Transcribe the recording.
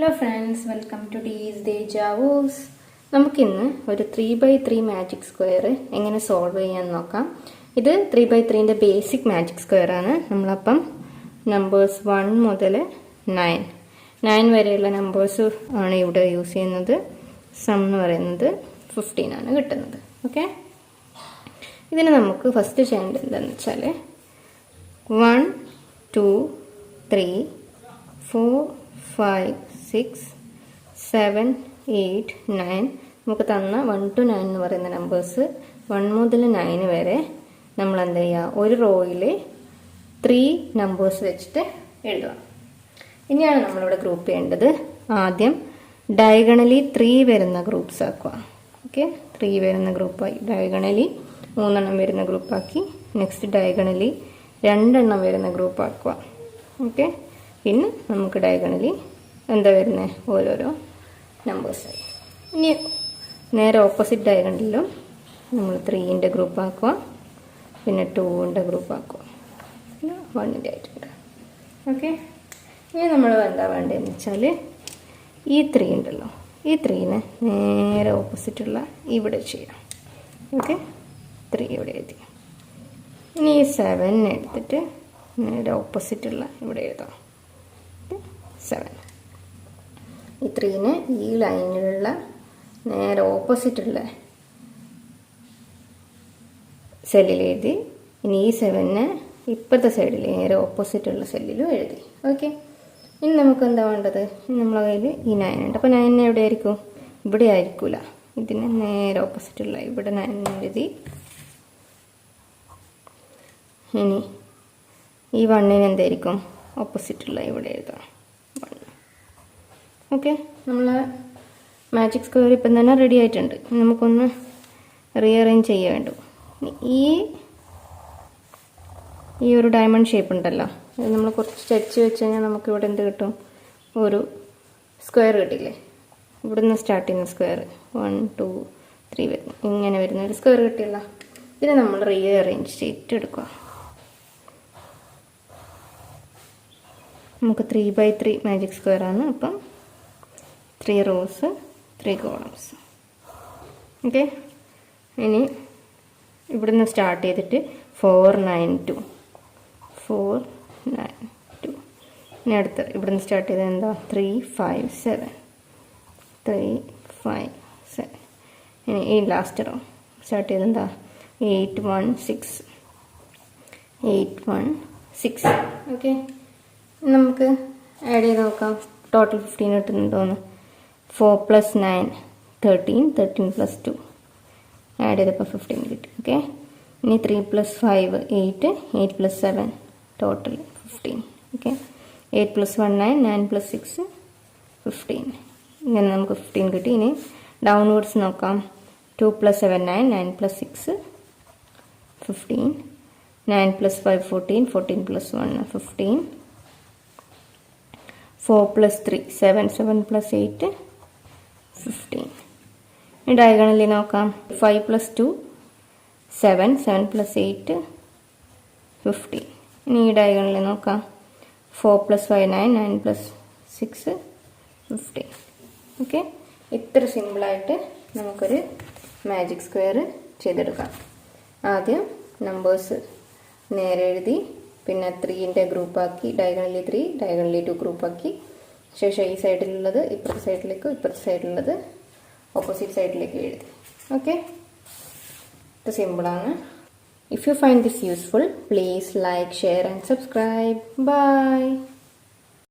Hello friends welcome to ഡീസ് ദേ ജാവൂസ് നമുക്കിന്ന് ഒരു three by three magic square എങ്ങനെ സോൾവ് ചെയ്യാൻ നോക്കാം. ഇത് ത്രീ ബൈ ത്രീന്റെ ബേസിക് മാജിക് സ്ക്വയർ ആണ്. നമ്മളപ്പം നമ്പേഴ്സ് വൺ മുതൽ നയൻ നയൻ വരെയുള്ള നമ്പേഴ്സ് ആണ് ഇവിടെ യൂസ് ചെയ്യുന്നത്. സം എന്ന് പറയുന്നത് ഫിഫ്റ്റീൻ ആണ് കിട്ടുന്നത്. ഓക്കെ ഇതിന് നമുക്ക് ഫസ്റ്റ് ചെയ്യേണ്ടത് എന്താണെന്ന് വെച്ചാൽ one two three four five six seven eight nine നമുക്ക് തന്ന വൺ ടു നയൻ എന്ന് പറയുന്ന നമ്പേഴ്സ് വൺ മുതൽ നയൻ വരെ നമ്മൾ എന്ത് ചെയ്യുക ഒരു റോയിൽ ത്രീ നമ്പേഴ്സ് വെച്ചിട്ട് എഴുതുക. ഇനിയാണ് നമ്മളിവിടെ ഗ്രൂപ്പ് ചെയ്യേണ്ടത്. ആദ്യം ഡയഗണലി ത്രീ വരുന്ന ഗ്രൂപ്പ്സ് ആക്കുക. ഓക്കെ ത്രീ വരുന്ന ഗ്രൂപ്പായി ഡയഗണലി മൂന്നെണ്ണം വരുന്ന ഗ്രൂപ്പാക്കി നെക്സ്റ്റ് ഡയഗണലി രണ്ടെണ്ണം വരുന്ന ഗ്രൂപ്പ് ആക്കുക. ഓക്കെ പിന്നെ നമുക്ക് ഡയഗണലി എന്താ വരുന്നത് ഓരോരോ നമ്പേഴ്സായി ഇനി നേരെ ഓപ്പോസിറ്റ് ഡയഗണലിലും നമ്മൾ ത്രീന്റെ ഗ്രൂപ്പ് ആക്കുക. പിന്നെ ടൂവിന്റെ ഗ്രൂപ്പ് ആക്കുക. പിന്നെ വണ്ണിന്റെ ആയിട്ടുണ്ട് ഓക്കെ ഇനി നമ്മൾ എന്താ വേണ്ടതെന്ന് വെച്ചാൽ ഈ ത്രീ ഉണ്ടല്ലോ. ഈ ത്രീനെ നേരെ ഓപ്പോസിറ്റുള്ള ഇവിടെ ചെയ്യാം. ഓക്കെ ത്രീ ഇവിടെ എഴുതി. ഇനി ഈ സെവനെടുത്തിട്ട് നേരെ ഓപ്പോസിറ്റുള്ള ഇവിടെ എഴുതാം. സെവൻ ഈ ത്രീന് ഈ ലൈനിലുള്ള നേരെ ഓപ്പോസിറ്റുള്ള സെല്ലിൽ എഴുതി ഇനി ഈ സെവനെ ഇപ്പോഴത്തെ സൈഡിൽ നേരെ ഓപ്പോസിറ്റുള്ള സെല്ലിലും എഴുതി. ഓക്കെ? ഇനി നമുക്ക് എന്താ വേണ്ടത്? നമ്മളെ കയ്യിൽ ഈ നയൻ ഉണ്ട്. അപ്പോൾ നയൻ എവിടെ ആയിരിക്കും? ഇവിടെ ആയിരിക്കില്ല ഇതിന് നേരെ ഓപ്പോസിറ്റുള്ള ഇവിടെ നയൻ എഴുതി. ഇനി ഈ വണ്ണിന് എന്തായിരിക്കും? ഓപ്പോസിറ്റുള്ള ഇവിടെ എഴുതാം. ഓക്കെ നമ്മൾ മാജിക് സ്ക്വയർ ഇപ്പം തന്നെ റെഡി ആയിട്ടുണ്ട്. നമുക്കൊന്ന് റീഅറേഞ്ച് ചെയ്യാൻ വേണ്ടു. ഈ ഈ ഒരു ഡയമണ്ട് ഷേപ്പ് ഉണ്ടല്ലോ നമ്മൾ കുറച്ച് ചരിച്ച് വെച്ച് കഴിഞ്ഞാൽ നമുക്ക് ഇവിടെ എന്ത് കിട്ടും? ഒരു സ്ക്വയർ കിട്ടില്ലേ? ഇവിടുന്ന് സ്റ്റാർട്ട് ചെയ്യുന്ന സ്ക്വയർ വൺ ടു ത്രീ ഇങ്ങനെ വരുന്ന ഒരു സ്ക്വയർ കിട്ടിയല്ല. ഇതിനെ നമ്മൾ റീഅറേഞ്ച് ചെയ്തിട്ട് എടുക്കുക. നമുക്ക് three by three magic square ആണ് അപ്പം three rows three columns. Okay? ഇനി ഇവിടുന്ന് സ്റ്റാർട്ട് ചെയ്തിട്ട് four nine two. Four nine two. ഇനി അടുത്ത് ഇവിടുന്ന് സ്റ്റാർട്ട് ചെയ്തത് എന്താ? Three five seven. Three five seven. ഇനി ഈ ലാസ്റ്റ് റോ സ്റ്റാർട്ട് ചെയ്തത് എന്താ? Eight one six. Eight one six. Okay? നമുക്ക് ആഡ് ചെയ്ത് നോക്കാം. Total fifteen കിട്ടുന്നുണ്ടോന്ന്. Four plus nine thirteen thirteen plus two add ചെയ്തപ്പോൾ ഫിഫ്റ്റീൻ കിട്ടി ഓക്കെ ഇനി three plus five eight eight plus seven total fifteen okay eight plus one nine nine plus six fifteen ഇങ്ങനെ നമുക്ക് fifteen കിട്ടി. ഇനി downwards നോക്കാം. Two plus seven nine nine plus six fifteen nine plus five fourteen fourteen plus one fifteen four plus three seven seven plus eight fifteen diagonally നോക്കാം. Five plus two seven seven plus eight fifteen ഇനി ഈ diagonally നോക്കാം. Four plus five nine nine plus six fifteen okay ഇത്ര സിമ്പിളായിട്ട് നമുക്കൊരു magic square ചെയ്തെടുക്കാം. ആദ്യം numbers നേരെ എഴുതി പിന്നെ ത്രീന്റെ ഗ്രൂപ്പാക്കി ഡയഗണലി ത്രീ ഡയഗണലി ടു ഗ്രൂപ്പാക്കി ശേഷം ഈ സൈഡിലുള്ളത് ഇപ്പുറത്തെ സൈഡിലേക്ക് ഇപ്പുറത്തെ സൈഡിലുള്ളത് ഓപ്പോസിറ്റ് സൈഡിലേക്ക് എഴുതി. ഓക്കെ ഇത് സിമ്പിളാണ് if you find this useful please like share and subscribe bye